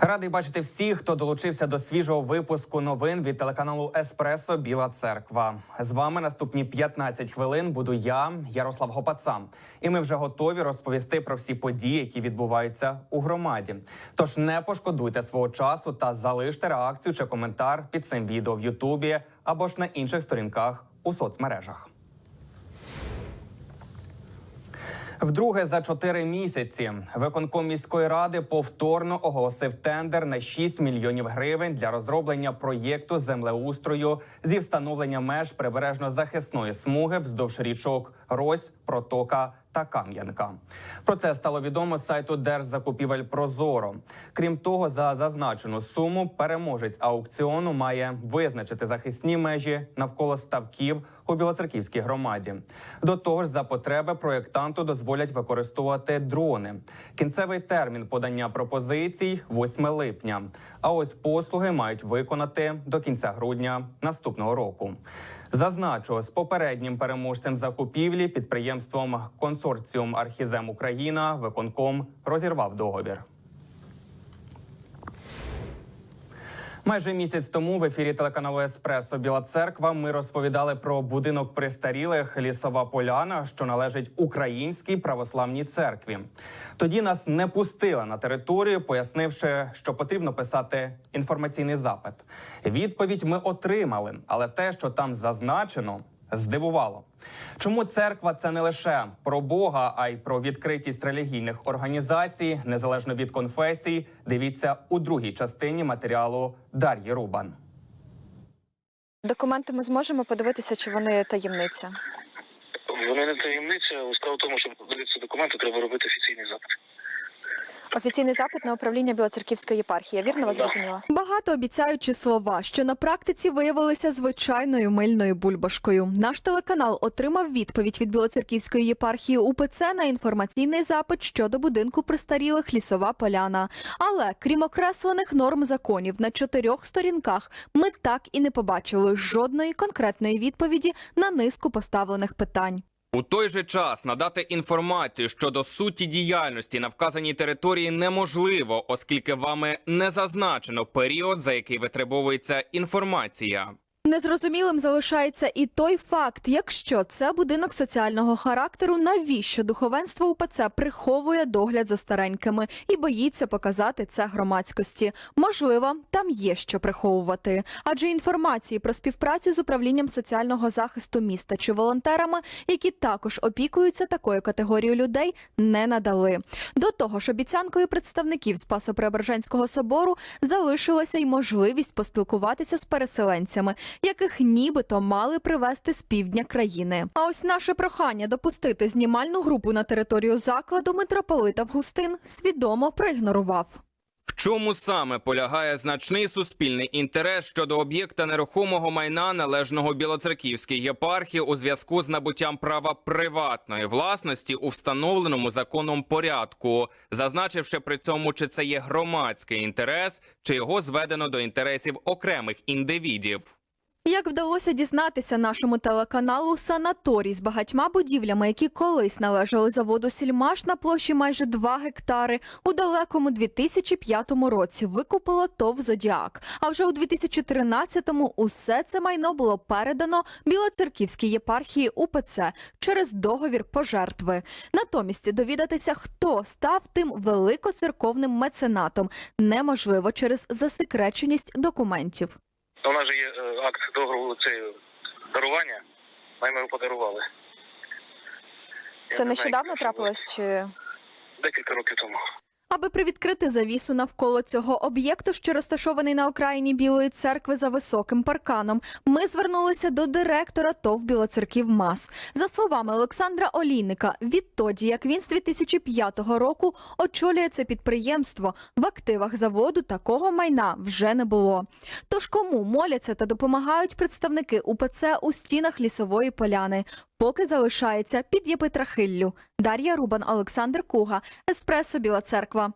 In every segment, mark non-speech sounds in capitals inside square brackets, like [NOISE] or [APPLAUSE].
Радий бачити всіх, хто долучився до свіжого випуску новин від телеканалу Еспресо Біла Церква. З вами наступні 15 хвилин буду я, Ярослав Гопаца. І ми вже готові розповісти про всі події, які відбуваються у громаді. Тож не пошкодуйте свого часу та залиште реакцію чи коментар під цим відео в Ютубі або ж на інших сторінках у соцмережах. Вдруге за чотири місяці виконком міської ради повторно оголосив тендер на 6 мільйонів гривень для розроблення проєкту землеустрою зі встановлення меж прибережно-захисної смуги вздовж річок Рось, Протока та Кам'янка. Про це стало відомо з сайту Держзакупівель Прозоро. Крім того, за зазначену суму переможець аукціону має визначити захисні межі навколо ставків у Білоцерківській громаді. До того ж, за потреби проєктанту дозволять використовувати дрони. Кінцевий термін подання пропозицій 8 липня. А ось послуги мають виконати до кінця грудня наступного року. Зазначу, з попереднім переможцем закупівлі підприємством консорціум Архізем Україна виконком розірвав договір. Майже місяць тому в ефірі телеканалу Еспресо Біла Церква ми розповідали про будинок престарілих лісова поляна, що належить українській православній церкві. Тоді нас не пустили на територію, пояснивши, що потрібно писати інформаційний запит. Відповідь ми отримали, але те, що там зазначено, здивувало. Чому церква це не лише про Бога, а й про відкритість релігійних організацій, незалежно від конфесій. Дивіться у другій частині матеріалу Дар'ї Рубан. Документи ми зможемо подивитися, чи вони таємниця. Вони не таємниця. Справа в тому, щоб подивитися документи, треба робити офіційний запит. Офіційний запит на управління Білоцерківської єпархії. Я вірно вас зрозуміла? Багато обіцяючі слова, що на практиці виявилися звичайною мильною бульбашкою. Наш телеканал отримав відповідь від Білоцерківської єпархії УПЦ на інформаційний запит щодо будинку престарілих лісова поляна. Але крім окреслених норм законів на чотирьох сторінках, ми так і не побачили жодної конкретної відповіді на низку поставлених питань. У той же час надати інформацію щодо суті діяльності на вказаній території неможливо, оскільки вами не зазначено період, за який витребовується інформація. Незрозумілим залишається і той факт, якщо це будинок соціального характеру, навіщо духовенство УПЦ приховує догляд за старенькими і боїться показати це громадськості. Можливо, там є що приховувати, адже інформації про співпрацю з управлінням соціального захисту міста чи волонтерами, які також опікуються такою категорією людей, не надали. До того ж, обіцянкою представників Спасо-Преображенського собору залишилася й можливість поспілкуватися з переселенцями, яких нібито мали привезти з півдня країни. А ось наше прохання допустити знімальну групу на територію закладу митрополит Августин свідомо проігнорував. В чому саме полягає значний суспільний інтерес щодо об'єкта нерухомого майна належного Білоцерківській єпархії у зв'язку з набуттям права приватної власності у встановленому законом порядку, зазначивши при цьому, чи це є громадський інтерес, чи його зведено до інтересів окремих індивідів. Як вдалося дізнатися нашому телеканалу, санаторій з багатьма будівлями, які колись належали заводу Сільмаш на площі майже 2 гектари, у далекому 2005 році викупило ТОВ Зодіак. А вже у 2013-му усе це майно було передано Білоцерківській єпархії УПЦ через договір пожертви. Натомість довідатися, хто став тим великоцерковним меценатом, неможливо через засекреченість документів. У нас же є е, акт договору це дарування. ми його подарували. Це не нещодавно трапилось чи. Декілька років тому. Аби привідкрити завісу навколо цього об'єкту, що розташований на окраїні Білої церкви за високим парканом, ми звернулися до директора ТОВ Білоцерків МАС. За словами Олександра Олійника, відтоді як він з 2005 року очолює це підприємство, в активах заводу такого майна вже не було. Тож кому моляться та допомагають представники УПЦ у стінах лісової поляни? Поки залишається під Єпитрахиллю. Дар'я Рубан, Олександр Куга, Еспресо Біла Церква.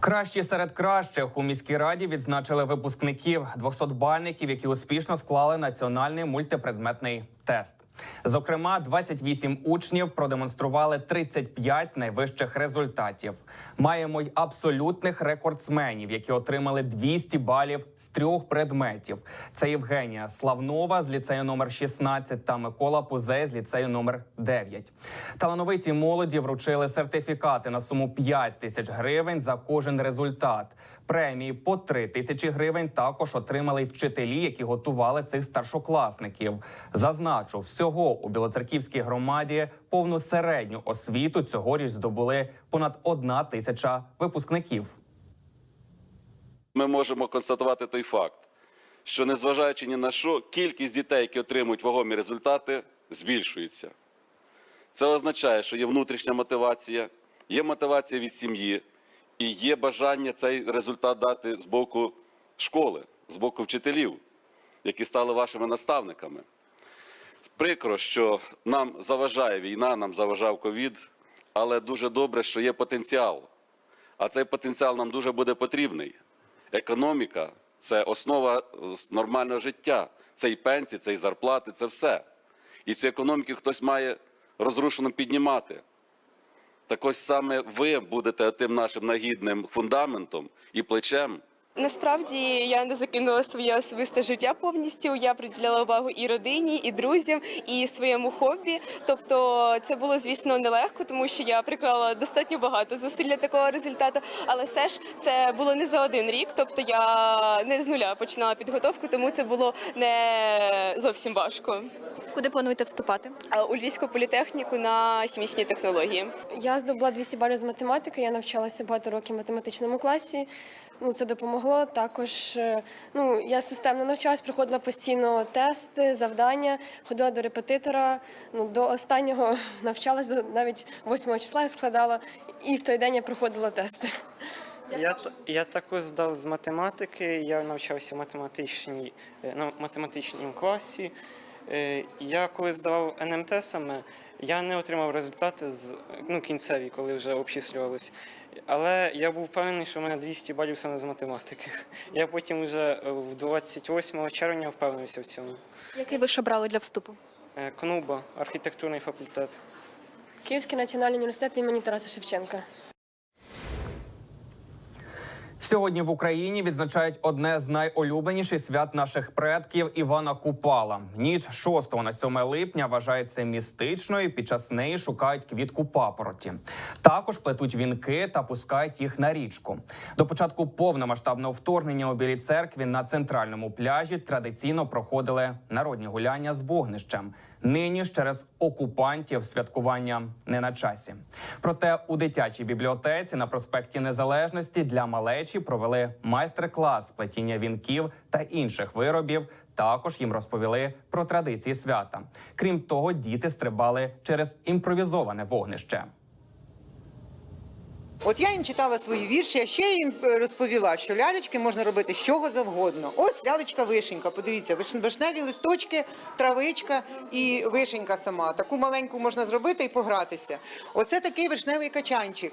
Кращі серед кращих у міській раді відзначили випускників 200-бальників, які успішно склали національний мультипредметний тест. Зокрема, 28 учнів продемонстрували 35 найвищих результатів. Маємо й абсолютних рекордсменів, які отримали 200 балів з трьох предметів. Це Євгенія Славнова з ліцею номер 16 та Микола Пузей з ліцею номер 9. Талановиті молоді вручили сертифікати на суму 5 тисяч гривень за кожен результат. Премії по 3 тисячі гривень також отримали й вчителі, які готували цих старшокласників. Зазначу, всього у Білоцерківській громаді повну середню освіту цьогоріч здобули понад одна тисяча випускників. ми можемо констатувати той факт, що незважаючи ні на що, кількість дітей, які отримують вагомі результати, збільшується. Це означає, що є внутрішня мотивація, є мотивація від сім'ї і є бажання цей результат дати з боку школи, з боку вчителів, які стали вашими наставниками. Прикро, що нам заважає війна, нам заважав ковід, але дуже добре, що є потенціал. А цей потенціал нам дуже буде потрібний. Економіка це основа нормального життя. Це і пенсії, це і зарплати, це все. І цю економіку хтось має розрушено піднімати. Так ось саме ви будете тим нашим нагідним фундаментом і плечем, Насправді я не закинула своє особисте життя повністю. Я приділяла увагу і родині, і друзям, і своєму хобі. Тобто, це було звісно нелегко, тому що я приклала достатньо багато зусиль для такого результату. Але все ж це було не за один рік. Тобто я не з нуля починала підготовку, тому це було не зовсім важко. Куди плануєте вступати? У Львівську політехніку на хімічні технології. Я здобула 200 балів з математики. Я навчалася багато років в математичному класі. Ну, це допомогло. Також е, ну, я системно навчалась, проходила постійно тести, завдання, ходила до репетитора. Ну, до останнього [LAUGHS] навчалася, навіть 8 числа я складала, і в той день я проходила тести. Я, я також здав з математики, я навчався в математичній, е, на математичному класі. Е, Я коли здавав НМТ саме, я не отримав результати з ну, кінцеві, коли вже обчислювалися. Але я був впевнений, що в мене 200 балів саме з математики. Я потім вже е, в 28 червня впевнився в цьому. Який ви ж обрали для вступу? Е, КНУБА, архітектурний факультет. Київський національний університет імені Тараса Шевченка. Сьогодні в Україні відзначають одне з найулюбленіших свят наших предків Івана Купала. Ніч 6 на 7 липня вважається містичною. Під час неї шукають квітку папороті. Також плетуть вінки та пускають їх на річку. До початку повномасштабного вторгнення у Білій церкві на центральному пляжі традиційно проходили народні гуляння з вогнищем. Нині ж через окупантів святкування не на часі. Проте у дитячій бібліотеці на проспекті Незалежності для малечі провели майстер-клас плетіння вінків та інших виробів. Також їм розповіли про традиції свята. Крім того, діти стрибали через імпровізоване вогнище. От я їм читала свої вірші, а ще їм е, розповіла, що лялечки можна робити з чого завгодно. Ось лялечка вишенька. Подивіться, вишневі листочки, травичка і вишенька сама. Таку маленьку можна зробити і погратися. Оце такий вишневий качанчик.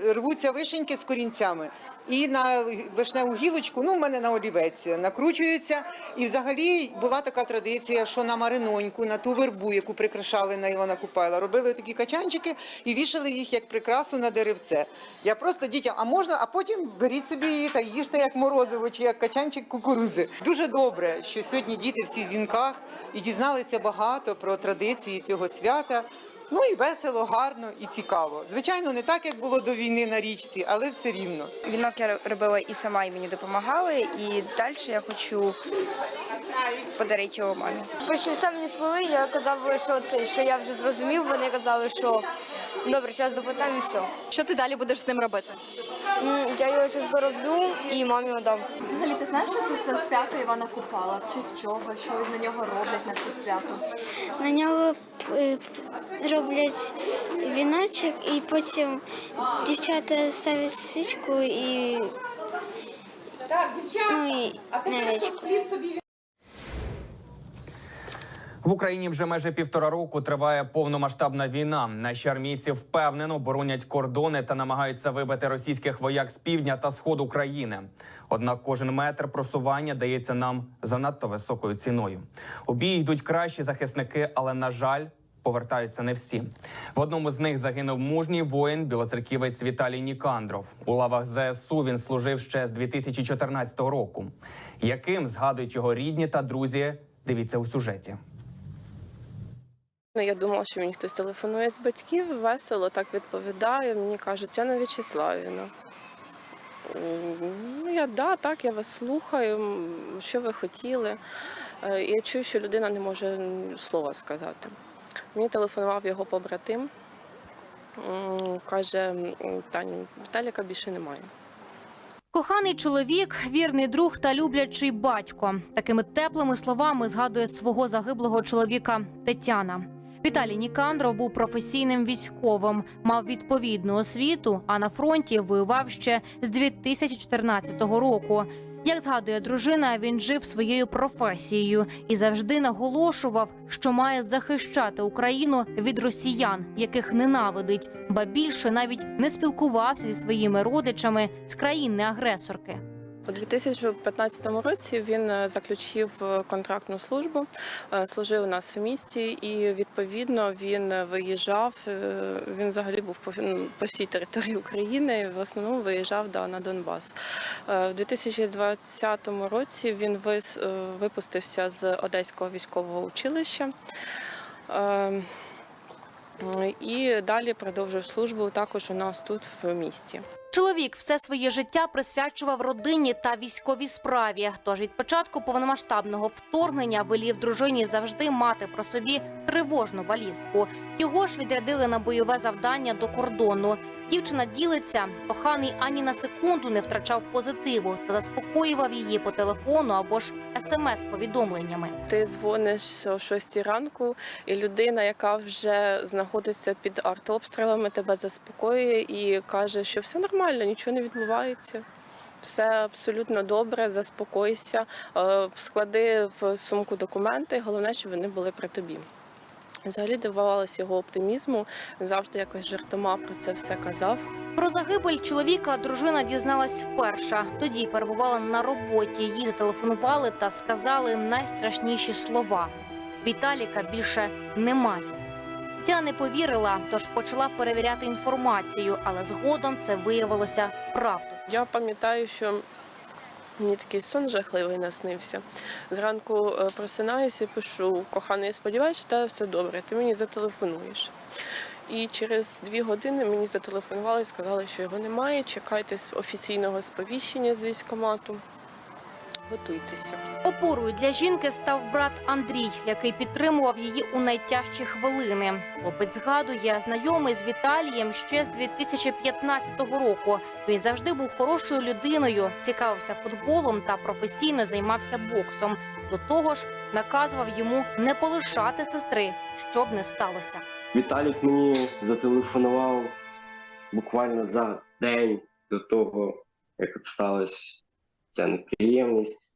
Рвуться вишеньки з корінцями, і на вишневу гілочку, ну в мене на олівець, накручуються. І взагалі була така традиція, що на мариноньку, на ту вербу, яку прикрашали на Івана Купайла, робили такі качанчики і вішали їх як прикрасу на деревце. Я просто дітям, а можна, а потім беріть собі її та їжте як морозиво чи як качанчик кукурузи. Дуже добре, що сьогодні діти всі в вінках і дізналися багато про традиції цього свята. Ну і весело, гарно і цікаво. Звичайно, не так, як було до війни на річці, але все рівно. Вінок я робила і сама, і мені допомагали. І далі я хочу подарити його мамі. Перше самі мені сплили, я казав, що це що я вже зрозумів. Вони казали, що добре, зараз допитаємо і все. Що ти далі будеш з ним робити? Я його зараз дороблю і мамі дам. Взагалі, ти знаєш, що це, свято Івана Купала? В честь чого? Що на нього роблять на це свято? На нього е, роблять віночок, і потім дівчата ставлять свічку і, Так, дівчата, ну, і на річку. В Україні вже майже півтора року триває повномасштабна війна. Наші армійці впевнено боронять кордони та намагаються вибити російських вояк з півдня та сходу країни. Однак кожен метр просування дається нам занадто високою ціною. У бій йдуть кращі захисники, але на жаль. Повертаються не всі. В одному з них загинув мужній воїн, білоцерківець Віталій Нікандров. У лавах ЗСУ він служив ще з 2014 року. Яким згадують його рідні та друзі? Дивіться у сюжеті. Ну, я думала, що мені хтось телефонує з батьків, весело так відповідає. Мені кажуть, Тетяна В'ячеславівна. М, Ну, я да, так, я вас слухаю. Що ви хотіли? Е, Я чую, що людина не може слова сказати. Мені телефонував його побратим. Каже, м, Таню, Віталіка більше немає. Коханий чоловік, вірний друг та люблячий батько. Такими теплими словами згадує свого загиблого чоловіка Тетяна. Віталій Нікандров був професійним військовим, мав відповідну освіту, а на фронті воював ще з 2014 року. Як згадує дружина, він жив своєю професією і завжди наголошував, що має захищати Україну від росіян, яких ненавидить, ба більше навіть не спілкувався зі своїми родичами з країни-агресорки. У 2015 році він е, заключив е, контрактну службу, е, служив у нас в місті, і відповідно він виїжджав. Він взагалі був по, ну, всій території України. В основному виїжджав да, на Донбас. В 2020 році він випустився з Одеського військового училища. Е, І далі продовжив службу також у нас тут в місті. Чоловік все своє життя присвячував родині та військовій справі. Тож від початку повномасштабного вторгнення велів дружині завжди мати про собі тривожну валізку. Його ж відрядили на бойове завдання до кордону. Дівчина ділиться, коханий ані на секунду не втрачав позитиву та заспокоював її по телефону або ж смс-повідомленнями. Ти дзвониш о 6 ранку, і людина, яка вже знаходиться під артобстрілами, тебе заспокоює і каже, що все нормально, нічого не відбувається. Все абсолютно добре, заспокойся, е, склади в сумку документи. Головне, щоб вони були при тобі. Взагалі дивувалася його оптимізму. Він завжди якось жартома про це все казав. Про загибель чоловіка дружина дізналась вперше. Тоді перебувала на роботі. Їй зателефонували та сказали найстрашніші слова: Віталіка більше немає. Тетяна не повірила, тож почала перевіряти інформацію, але згодом це виявилося правдою. Я пам'ятаю, що мені такий сон жахливий наснився. Зранку е, просинаюся і пишу, коханий, я сподіваюся, що тебе все добре, ти мені зателефонуєш. І через дві години мені зателефонували і сказали, що його немає. Чекайте офіційного сповіщення з військкомату. Готуйтеся. Опорою для жінки став брат Андрій, який підтримував її у найтяжчі хвилини. Хлопець згадує, знайомий з Віталієм ще з 2015 року. Він завжди був хорошою людиною, цікавився футболом та професійно займався боксом. До того ж, наказував йому не полишати сестри, щоб не сталося. Віталік мені зателефонував буквально за день до того, як от сталася ця неприємність.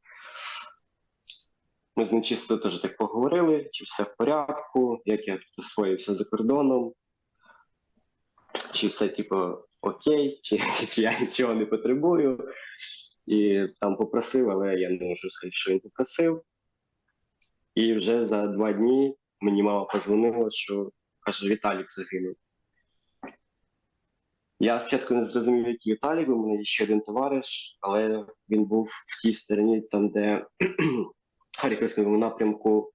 Ми з ним чисто теж так поговорили, чи все в порядку, як я освоївся за кордоном, чи все типу окей, чи, чи я нічого не потребую. І там попросив, але я не можу сказати, що він попросив. І вже за два дні мені мама позвонила, що каже, Віталік загинув. Я спочатку не зрозумів, який Віталік, бо в мене є ще один товариш, але він був в тій стороні, там, де [CLEARS THROAT] Харківському напрямку.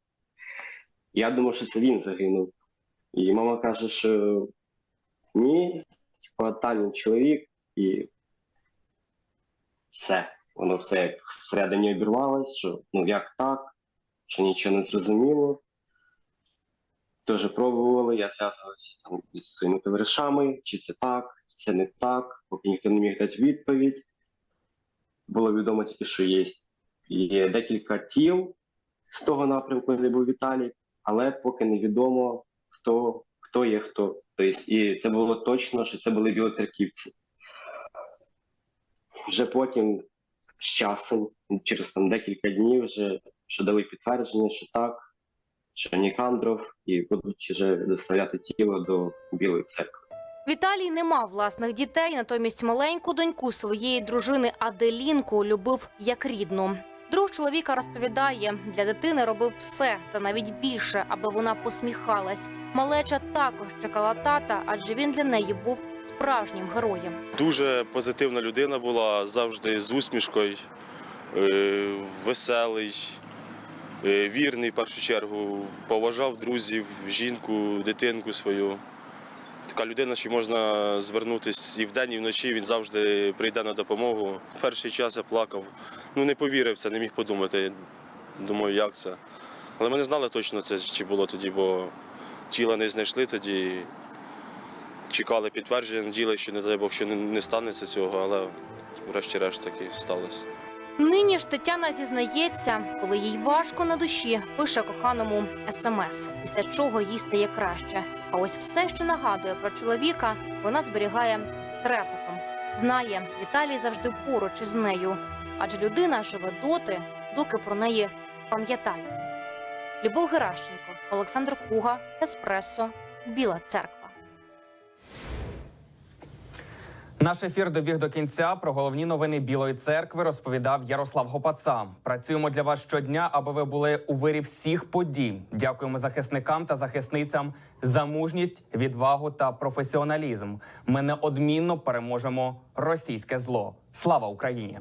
Я думав, що це він загинув. І мама каже, що ні, типа там він чоловік, і все. Воно все як всередині обірвалось, що ну як так, що нічого не зрозуміло. Теж пробували, я зв'язувався там із своїми товаришами, чи це так, це не так, поки ніхто не міг дати відповідь. Було відомо тільки, що є, є декілька тіл з того напрямку, де був Віталій, але поки невідомо, хто, хто є хто. Тобто, і це було точно, що це були білоцерківці. Вже потім, з часом, через там декілька днів, вже що дали підтвердження, що так, ще Нікандров і будуть вже доставляти тіло до Білої церкви. Віталій не мав власних дітей, натомість маленьку доньку своєї дружини Аделінку любив як рідну. Друг чоловіка розповідає, для дитини робив все та навіть більше, аби вона посміхалась. Малеча також чекала тата, адже він для неї був справжнім героєм. Дуже позитивна людина була, завжди з усмішкою, е, веселий, е, вірний в першу чергу, поважав друзів, жінку, дитинку свою. Така людина, що можна звернутися і вдень, і вночі. Він завжди прийде на допомогу. Перший час я плакав. Ну не повірив це, не міг подумати. Думаю, як це. Але ми не знали точно це, чи було тоді, бо тіла не знайшли тоді. Чекали підтвердження, надіяли, що не дай Бог, що не, не станеться цього, але врешті-решт таки сталося. Нині ж Тетяна зізнається, коли їй важко на душі, пише коханому смс, після чого їй стає краще. А ось все, що нагадує про чоловіка, вона зберігає з. Знає, Віталій завжди поруч із нею, адже людина живе доти, доки про неї пам'ятають. Любов Геращенко, Олександр Куга, Еспресо, Біла Церква. Наш ефір добіг до кінця. Про головні новини Білої церкви розповідав Ярослав Гопаца. Працюємо для вас щодня, аби ви були у вирі всіх подій. Дякуємо захисникам та захисницям за мужність, відвагу та професіоналізм. Ми неодмінно переможемо російське зло. Слава Україні!